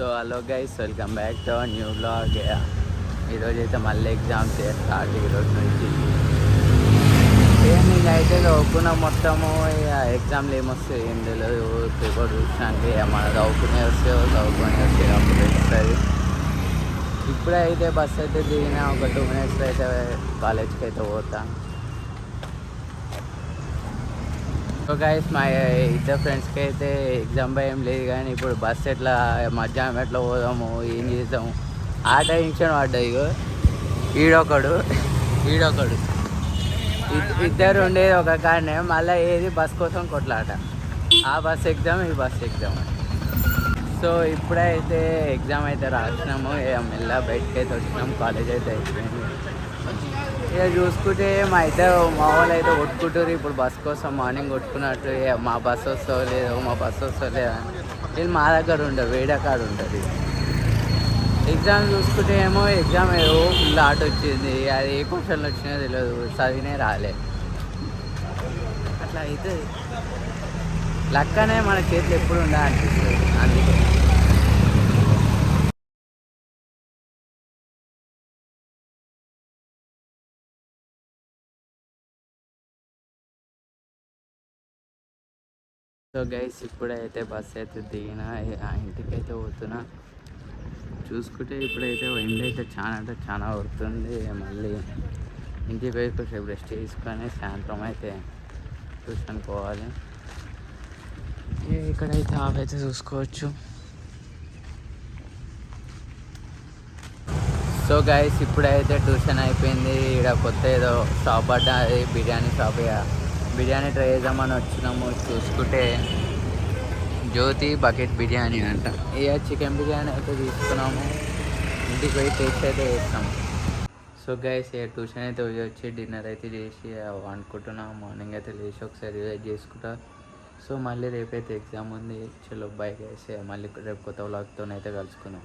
So hello guys welcome back to new blog. ఈరోజు అయితే మళ్ళీ ఎగ్జామ్స్ స్టార్ట్ ఈరోజు నుంచి. ఏం అయితే చదువుకున్న మొత్తము ఎగ్జామ్లు ఏమొస్తాయి ఏం తెలియదు పేపర్ చూసినానికి మన చదువుకునే వస్తే చదువుకునే వస్తే అప్పుడు తెలుస్తుంది. ఇప్పుడైతే బస్ అయితే దిగిన ఒక టూ మినిట్స్ అయితే కాలేజ్కి అయితే పోతా. సో గైస్ మా ఇద్దరు ఫ్రెండ్స్కి అయితే ఎగ్జామ్ భయం లేదు కానీ ఇప్పుడు బస్ ఎట్లా మధ్యాహ్నం ఎట్లా పోదాము ఏం చేద్దాము ఆ టెన్షన్ పడ్డా ఇగో. ఈడొకడు. ఈడొకడు. ఇద్- ఇద్దరు ఉండేది ఒక కాడనే మళ్ళీ ఏది బస్ కోసం కొట్లాట ఆ బస్ ఎగ్జామ్ ఈ బస్ ఎగ్జామ్ సో ఇప్పుడైతే ఎగ్జామ్ అయితే రాసినాము. ఇక మెల్ల బయటకి అయితే వచ్చినాము కాలేజ్ అయితే అయిపోయింది. ఇక చూసుకుంటే మా ఇద్దరు మా వాళ్ళు అయితే కొట్టుకుంటారు ఇప్పుడు బస్ కోసం మార్నింగ్ కొట్టుకున్నట్టు మా బస్ వస్తో లేదు మా బస్ వస్తో లేదు అని. వీళ్ళు మా దగ్గర ఉండరు వేరే కాడ ఉంటుంది ఎగ్జామ్ చూసుకుంటే ఏమో ఎగ్జామ్ ఏదో ఫుల్ ఆట వచ్చింది. అది ఏ క్వశ్చన్లు వచ్చినాయో తెలియదు. చదివినే రాలే. అట్లా అవుతుంది. లక్కనే మన చేతులు ఎప్పుడు ఉందా అనిపిస్తుంది అందుకే. సో గైస్ ఇప్పుడైతే బస్సు అయితే దిగిన ఆ ఇంటికి అయితే పోతున్నా. చూసుకుంటే ఇప్పుడైతే ఎండ అయితే చాలా అంటే చాలా పడుతుంది మళ్ళీ ఇంటికి పోయి కొంచెం రెస్ట్ తీసుకొని సాయంత్రం అయితే ట్యూషన్ పోవాలి. ఇక్కడైతే ఆఫ్ అయితే చూసుకోవచ్చు. సో గైస్ ఇప్పుడైతే ట్యూషన్ అయిపోయింది. ఇక్కడ కొత్త ఏదో షాప్ పడ్డా బిర్యానీ షాప్ ఇక బిర్యానీ ట్రై చేద్దామని వచ్చినాము. చూసుకుంటే జ్యోతి బకెట్ బిర్యానీ అంట. ఇక చికెన్ బిర్యానీ అయితే తీసుకున్నాము. ఇంటికి పోయి టేస్ట్ అయితే చేస్తాము సో గైస్ ఇక ట్యూషన్ అయితే పోయి వచ్చి డిన్నర్ అయితే చేసి అనుకుంటున్నాం మార్నింగ్ అయితే లేచి ఒకసారి రివైజ్ చేసుకుంటా. సో మళ్ళీ రేపైతే ఎగ్జామ్ ఉంది. చలో బై గైస్ మళ్ళీ రేపు కొత్త వ్లాగ్తో అయితే కలుసుకుందాం.